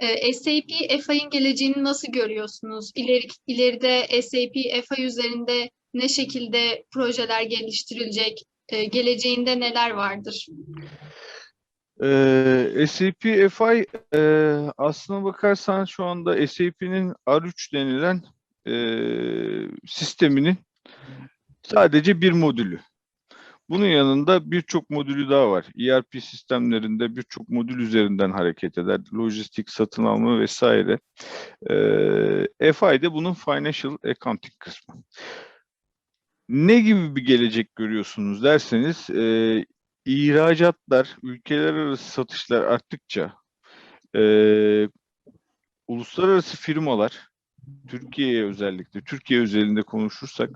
Ee, SAP FI'nin geleceğini nasıl görüyorsunuz? İleri, ileride SAP FI üzerinde ne şekilde projeler geliştirilecek? Ee, geleceğinde neler vardır? Ee, SAP FI e, aslına bakarsan şu anda SAP'nin R3 denilen e, sisteminin sadece bir modülü. Bunun yanında birçok modülü daha var. ERP sistemlerinde birçok modül üzerinden hareket eder. Lojistik, satın alma vesaire. Ee, FI de bunun Financial Accounting kısmı. Ne gibi bir gelecek görüyorsunuz derseniz, e, ihracatlar, ülkeler arası satışlar arttıkça, e, uluslararası firmalar, Türkiye'ye özellikle, Türkiye özelinde konuşursak,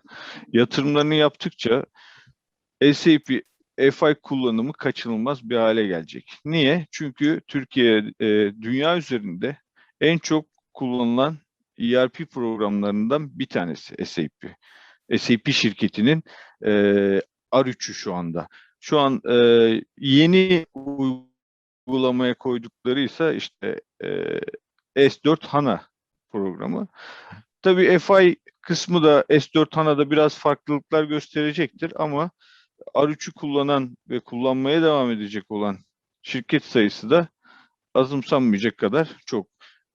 yatırımlarını yaptıkça SAP FI kullanımı kaçınılmaz bir hale gelecek. Niye? Çünkü Türkiye e, dünya üzerinde en çok kullanılan ERP programlarından bir tanesi SAP. SAP şirketinin e, R3'ü şu anda. Şu an e, yeni uygulamaya koydukları ise işte e, S4 HANA programı. Tabii FI kısmı da S4 HANA'da biraz farklılıklar gösterecektir ama R3'ü kullanan ve kullanmaya devam edecek olan şirket sayısı da azımsanmayacak kadar çok.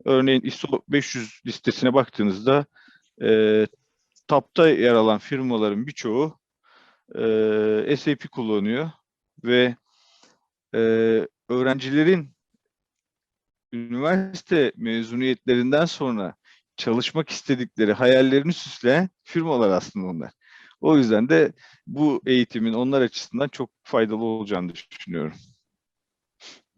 Örneğin ISO 500 listesine baktığınızda e, TAP'ta yer alan firmaların birçoğu e, SAP kullanıyor ve e, öğrencilerin üniversite mezuniyetlerinden sonra çalışmak istedikleri hayallerini süsleyen firmalar aslında onlar. O yüzden de bu eğitimin onlar açısından çok faydalı olacağını düşünüyorum.